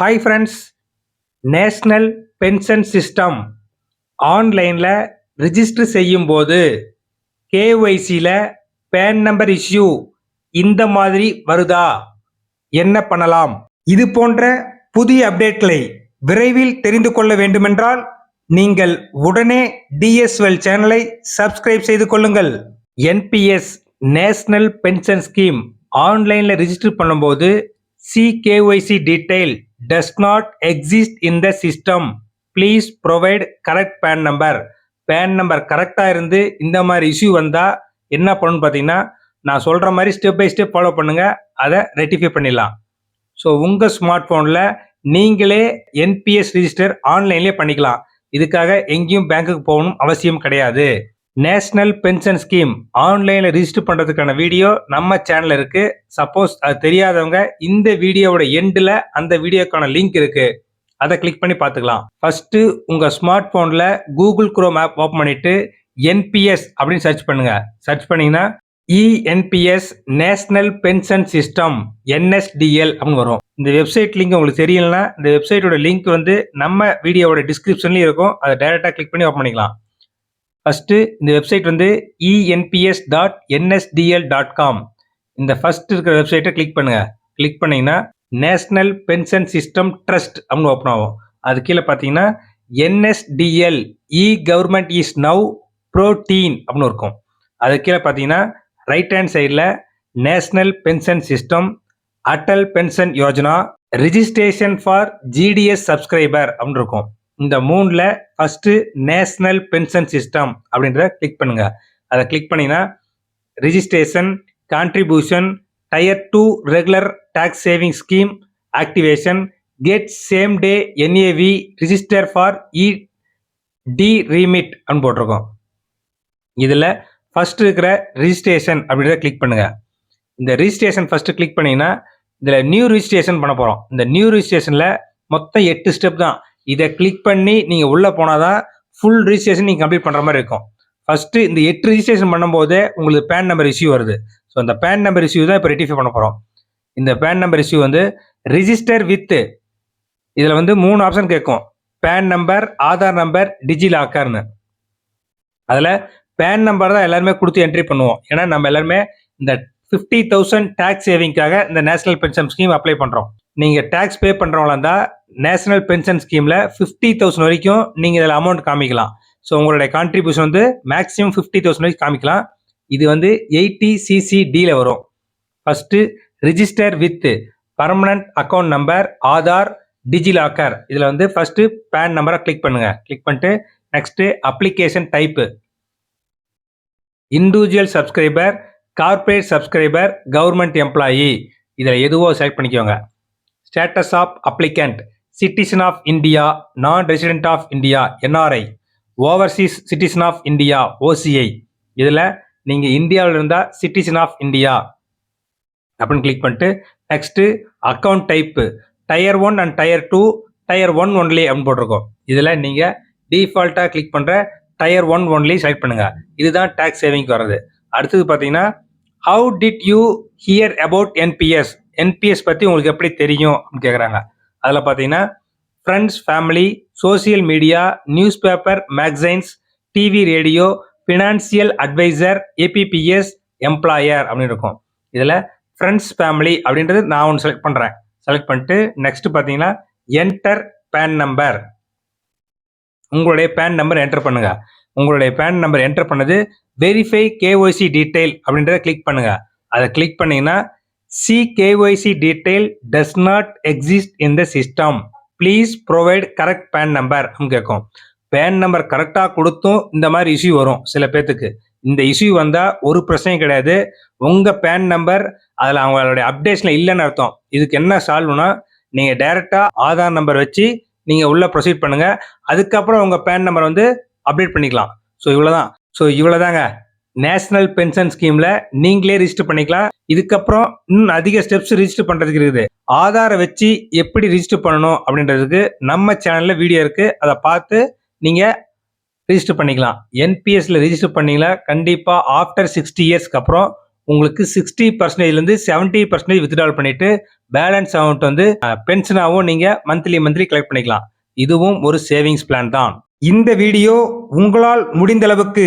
Hi friends national pension system ஆன்லைனில் register செய்யும்போது கேஒய்சியில் பேன் நம்பர் இஷ்யூ இந்த மாதிரி வருதா? என்ன பண்ணலாம்? இது போன்ற புதிய அப்டேட்களை விரைவில் தெரிந்து கொள்ள வேண்டுமென்றால் நீங்கள் உடனே டிஎஸ்எல் சேனலை சப்ஸ்கிரைப் செய்து கொள்ளுங்கள். என்பிஎஸ் நேஷ்னல் பென்ஷன் ஸ்கீம் ஆன்லைனில் ரிஜிஸ்டர் பண்ணும்போது CKYC detail does not exist in the system please provide correct PAN number PAN number கரெக்டாக இருந்து இந்த மாதிரி இஷ்யூ வந்தால் என்ன பண்ணணும்னு பார்த்தீங்கன்னா நான் சொல்கிற மாதிரி ஸ்டெப் பை ஸ்டெப் ஃபாலோ பண்ணுங்கள் அதை ரெட்டிஃபை பண்ணிடலாம். ஸோ உங்கள் ஸ்மார்ட் ஃபோனில் நீங்களே என்பிஎஸ் ரிஜிஸ்டர் ஆன்லைன்லேயே பண்ணிக்கலாம். இதுக்காக எங்கேயும் பேங்க்குக்கு போகணும் அவசியம் கிடையாது. நேஷ்னல் பென்ஷன் ஸ்கீம் ஆன்லைனில் ரிஜிஸ்டர் பண்ணுறதுக்கான வீடியோ நம்ம சேனலில் இருக்குது சப்போஸ் அது தெரியாதவங்க இந்த வீடியோவோட எண்டில் அந்த வீடியோக்கான லிங்க் இருக்குது அதை கிளிக் பண்ணி பார்த்துக்கலாம். ஃபஸ்ட்டு உங்கள் ஸ்மார்ட் ஃபோனில் கூகுள் குரோம் ஆப் ஓப்பன் பண்ணிவிட்டு என்பிஎஸ் அப்படின்னு சர்ச் பண்ணுங்கள் சர்ச் பண்ணிங்கன்னா eNPS national pension system NSDL அப்படின்னு வரும். இந்த வெப்சைட் லிங்க் உங்களுக்கு தெரியலனா இந்த வெப்சைட்டோட லிங்க் வந்து நம்ம வீடியோவோட டிஸ்கிரிப்ஷன்லேயும் இருக்கும். அதை டைரெக்டாக கிளிக் பண்ணி ஓப்பன் பண்ணிக்கலாம். ஃபஸ்ட்டு இந்த வெப்சைட் வந்து eNPS dot NSDL dot com இந்த ஃபஸ்ட் இருக்கிற வெப்சைட்டை கிளிக் பண்ணுங்கள் கிளிக் பண்ணிங்கன்னா நேஷ்னல் பென்ஷன் சிஸ்டம் ட்ரஸ்ட் அப்படின்னு ஓப்பன் ஆகும். அது கீழே பார்த்தீங்கன்னா NSDL e government is now Protean அப்படின்னு இருக்கும். அது கீழே பார்த்தீங்கன்னா ரைட் ஹேண்ட் சைடில் national pension system Atal pension Yojana registration for GDS subscriber அப்படின்னு இருக்கும். இந்த மூணில் ஃபஸ்ட்டு நேஷ்னல் பென்ஷன் சிஸ்டம் அப்படின்றத கிளிக் பண்ணுங்க. அதை கிளிக் பண்ணிங்கன்னா registration contribution tier two regular tax saving scheme activation get same day NAV register for e T remit அப்படின்னு போட்டிருக்கோம். இதில் ஃபஸ்ட்டு இருக்கிற ரிஜிஸ்ட்ரேஷன் அப்படின்றத கிளிக் பண்ணுங்க. இந்த ரிஜிஸ்ட்ரேஷன் ஃபஸ்ட்டு கிளிக் பண்ணிங்கன்னா இதில் நியூ ரிஜிஸ்ட்ரேஷன் பண்ண போகிறோம் இந்த நியூ ரிஜிஸ்ட்ரேஷனில் மொத்தம் எட்டு ஸ்டெப் தான். இதை கிளிக் பண்ணி நீங்கள் உள்ளே போனால் தான் ஃபுல் ரிஜிஸ்ட்ரேஷன் நீங்கள் கம்ப்ளீட் பண்ணுற மாதிரி இருக்கும். ஃபஸ்ட்டு இந்த எட்டு ரிஜிஸ்ட்ரேஷன் பண்ணும்போது உங்களுக்கு பேன் நம்பர் இஷ்யூ வருது. ஸோ அந்த பேன் நம்பர் இஷ்யூ தான் இப்போ ரெட்டிஃபை பண்ண போகிறோம் இந்த பேன் நம்பர் இஷ்யூ வந்து ரிஜிஸ்டர் வித்து இதில் வந்து மூணு ஆப்ஷன் கேட்கும். பேன் நம்பர் ஆதார் நம்பர் டிஜி லாக்கர்னு அதில் பேன் நம்பர் தான் எல்லாருமே கொடுத்து என்ட்ரி பண்ணுவோம். ஏன்னா நம்ம எல்லாருமே இந்த ஃபிஃப்டி தௌசண்ட் டேக்ஸ் சேவிங்க்காக இந்த நேஷனல் பென்ஷன் ஸ்கீம் அப்ளை பண்ணுறோம் நீங்கள் டேக்ஸ் பே பண்ணுறவங்களா இருந்தால் நேஷனல் பென்ஷன் ஸ்கீமில் ஃபிஃப்டி தௌசண்ட் வரைக்கும் நீங்கள் இதில் அமௌண்ட் காமிக்கலாம். ஸோ உங்களுடைய கான்ட்ரிபியூஷன் வந்து மேக்ஸிமம் ஃபிஃப்டி தௌசண்ட் வரைக்கும் காமிக்கலாம். இது வந்து எயிட்டி சிசிடியில் வரும். First register with permanent account number Aadhaar DigiLocker இதில் வந்து ஃபஸ்ட்டு பேன் நம்பரை கிளிக் பண்ணுங்கள் கிளிக் பண்ணிட்டு next application type individual subscriber corporate subscriber government employee இதில் எதுவோ செலக்ட் பண்ணிக்கோங்க. Status of applicant citizen of India non resident of India NRI overseas citizen of India OCI இதில் நீங்கள் இந்தியாவில் இருந்தால் சிட்டிசன் ஆஃப் இந்தியா அப்படின்னு கிளிக் பண்ணிட்டு next account type tier one and tier two tier one only அப்படின்னு போட்டிருக்கோம். இதில் நீங்கள் டிஃபால்ட்டாக கிளிக் பண்ணுற டயர் ஒன் ஒன்லி செலக்ட் பண்ணுங்கள் இதுதான் டேக்ஸ் சேவிங்க்கு வர்றது. அடுத்தது பார்த்தீங்கன்னா how did you hear about NPS NPS பற்றி உங்களுக்கு எப்படி தெரியும் அப்படின்னு கேட்குறாங்க அதில் பார்த்தீங்கன்னா friends family social media news paper magazines TV radio financial advisor ABBS employer அப்படின்னு இருக்கும். இதில் ஃப்ரெண்ட்ஸ் ஃபேமிலி அப்படின்றது நான் ஒன்று செலக்ட் பண்ணுறேன் செலக்ட் பண்ணிட்டு நெக்ஸ்ட் பார்த்தீங்கன்னா என்டர் பேன் நம்பர் உங்களுடைய பேன் நம்பர் என்டர் பண்ணுங்க. உங்களுடைய பேன் நம்பர் என்டர் பண்ணது வெரிஃபை கேஒய்சி டீட்டெயில் அப்படின்றத கிளிக் பண்ணுங்க. அதை கிளிக் பண்ணீங்கன்னா CKYC detail does does not exist in the system please provide correct PAN number கேட்கும். பேன் நம்பர் கரெக்டாக கொடுத்தும் இந்த மாதிரி இஷ்யூ வரும் சில பேர்த்துக்கு இந்த இஷ்யூ வந்தால் ஒரு பிரச்சனையும் கிடையாது. உங்கள் பேன் நம்பர் அதில் அவங்களுடைய அப்டேஷனில் இல்லைன்னு அர்த்தம். இதுக்கு என்ன சால்வ்னா நீங்கள் டைரெக்டாக ஆதார் நம்பர் வச்சு நீங்கள் உள்ளே ப்ரொசீட் பண்ணுங்கள் அதுக்கப்புறம் உங்கள் பேன் நம்பர் வந்து அப்டேட் பண்ணிக்கலாம். ஸோ இவ்வளோதான் ஸோ இவ்வளோதாங்க நேஷனல் பென்ஷன் ஸ்கீமில் நீங்களே ரிஜிஸ்டர் பண்ணிக்கலாம். இதுக்கப்புறம் இன்னும் அதிக ஸ்டெப்ஸ் ரிஜிஸ்டர் பண்ணுறதுக்கு இருக்குது. ஆதாரை வச்சு எப்படி ரிஜிஸ்டர் பண்ணணும் அப்படின்றதுக்கு நம்ம சேனலில் வீடியோ இருக்குது அதை பார்த்து நீங்கள் ரிஜிஸ்டர் பண்ணிக்கலாம். என்பிஎஸ்ல ரிஜிஸ்டர் பண்ணீங்களா கண்டிப்பாக ஆஃப்டர் சிக்ஸ்டி இயர்ஸ்க்கு அப்புறம் உங்களுக்கு சிக்ஸ்டி பர்சன்டேஜ்லேருந்து செவன்ட்டி பர்சன்டேஜ் வித்ட்ரால் பண்ணிட்டு பேலன்ஸ் அமௌண்ட் வந்து பென்ஷனாகவும் நீங்கள் மந்த்லி மந்த்லி கலெக்ட் பண்ணிக்கலாம். இதுவும் ஒரு சேவிங்ஸ் பிளான் தான். இந்த வீடியோ உங்களால் முடிந்த அளவுக்கு